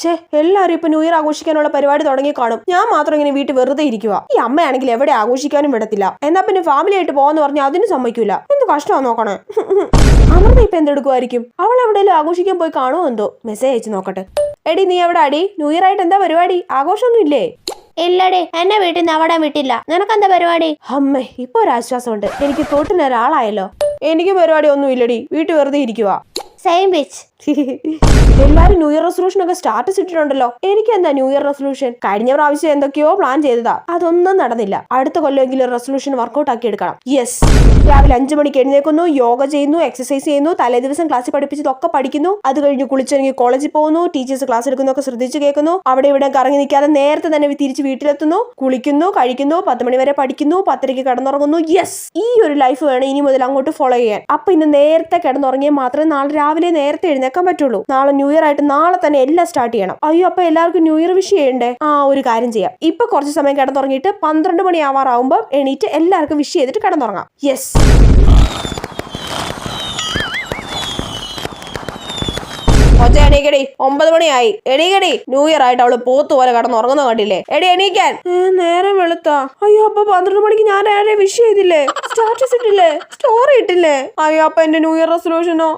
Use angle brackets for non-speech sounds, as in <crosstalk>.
ഷേ എല്ലാരും ഇപ്പൊ ന്യൂ ഇയർ ആഘോഷിക്കാനുള്ള പരിപാടി തുടങ്ങി കാണും. ഞാൻ മാത്രം ഇങ്ങനെ വീട്ടിൽ വെറുതെ ഇരിക്കുക ഈ അമ്മയാണെങ്കിൽ എവിടെ ആഘോഷിക്കാനും വിടത്തില്ല. എന്നാ പിന്നെ ഫാമിലി ആയിട്ട് പോകാന്ന് പറഞ്ഞാൽ അതിന് സമ്മതിക്കൂല. എന്ത് കഷ്ടമാ നോക്കണേ. <laughs> അമൃത ഇപ്പൊ എന്തെടുക്കുമായിരിക്കും അവൾ എവിടെയെങ്കിലും ആഘോഷിക്കാൻ പോയി കാണുമോ എന്തോ? മെസ്സേജ് അയച്ചു നോക്കട്ടെ. എടി നീ എവിടെ അടി? ന്യൂ ഇയർ ആയിട്ട് എന്താ പരിപാടി? ആഘോഷമൊന്നും ഇല്ലേ? ഇല്ലടേ എന്നെ വീട്ടിൽ നിന്ന് അവിടെ വിട്ടില്ല. നിനക്കെന്താ പരിപാടി? അമ്മേ ഇപ്പൊ ഒരു ആശ്വാസമുണ്ട്. എനിക്ക് തോട്ടിന് ഒരാളായല്ലോ. എനിക്ക് പരിപാടി ഒന്നും ഇല്ലടി. വീട്ടിൽ വെറുതെ ഇരിക്കുക സെയിം ബിച്ച് എല്ലാരും ന്യൂ ഇയർ റെസൊല്യൂഷൻ ഒക്കെ സ്റ്റാറ്റസ് ഇട്ടിട്ടുണ്ടല്ലോ. എനിക്ക് എന്താ ന്യൂ ഇയർ റെസൊല്യൂഷൻ കഴിഞ്ഞ പ്രാവശ്യം എന്തൊക്കെയോ പ്ലാൻ ചെയ്തതാ. അതൊന്നും നടന്നില്ല. അടുത്ത കൊല്ലമെങ്കിലും റെസൊല്യൂഷൻ വർക്കൗട്ട് ആക്കി എടുക്കണം. യെസ് രാവിലെ അഞ്ചു മണിക്ക് എഴുന്നേൽക്കുന്നു യോഗ ചെയ്യുന്നു എക്സസൈസ് ചെയ്യുന്നു തലേ ദിവസം ക്ലാസ്സിൽ പഠിപ്പിച്ചതൊക്കെ പഠിക്കുന്നു. അത് കഴിഞ്ഞ് കുളിച്ചിറങ്ങി കോളേജിൽ പോകുന്നു ടീച്ചേഴ്സ് ക്ലാസ് എടുക്കുന്നൊക്കെ ശ്രദ്ധിച്ചു കേൾക്കുന്നു. അവിടെ ഇവിടെ കറങ്ങി നിൽക്കാതെ നേരത്തെ തന്നെ തിരിച്ച് വീട്ടിലെത്തുന്നു കുളിക്കുന്നു കഴിക്കുന്നു പത്ത് മണി വരെ പഠിക്കുന്നു പത്തരയ്ക്ക് കിടന്നുറങ്ങുന്നു. യെസ് ഈ ഒരു ലൈഫ് വേണം ഇനി മുതൽ അങ്ങോട്ട് ഫോളോ ചെയ്യാൻ. അപ്പൊ ഇന്ന് നേരത്തെ കിടന്നുറങ്ങിയാൽ മാത്രമേ നാളെ രാവിലെ നേരത്തെ എഴുന്നേക്കാൻ പറ്റുള്ളൂ. നാളെ ന്യൂ ഇയർ ആയിട്ട് നാളെ തന്നെ എല്ലാം സ്റ്റാർട്ട് ചെയ്യണം. അയ്യോ അപ്പൊ എല്ലാവർക്കും ന്യൂ ഇയർ വിഷ് ചെയ്യണ്ടേ? ആ ഒരു കാര്യം ചെയ്യാം. ഇപ്പൊ കുറച്ച് സമയം കിടന്നുറങ്ങിയിട്ട് പന്ത്രണ്ട് മണി ആവാറാവുമ്പോൾ എണീറ്റ് എല്ലാവർക്കും വിഷ് ചെയ്തിട്ട് കിടന്നുറങ്ങാം. യെസ് ഒച്ച എണീക്കടി ഒമ്പത് മണിയായി. എണീക്കടി ന്യൂ ഇയർ ആയിട്ട് അവൾ പോത്തു പോലെ കടന്നുറങ്ങുന്ന കണ്ടില്ലേ? എടി എണീക്കാൻ. നേരം വെളുത്താ. അയ്യോ അപ്പൊ പന്ത്രണ്ട് മണിക്ക് ഞാൻ ആരെ വിഷ് ചെയ്തില്ലേ? സ്റ്റാറ്റസ് ഇട്ടില്ലേ? സ്റ്റോറി ഇട്ടില്ലേ? അയ്യോ അപ്പൊ എന്റെ ന്യൂ ഇയർ റെസൊല്യൂഷനോ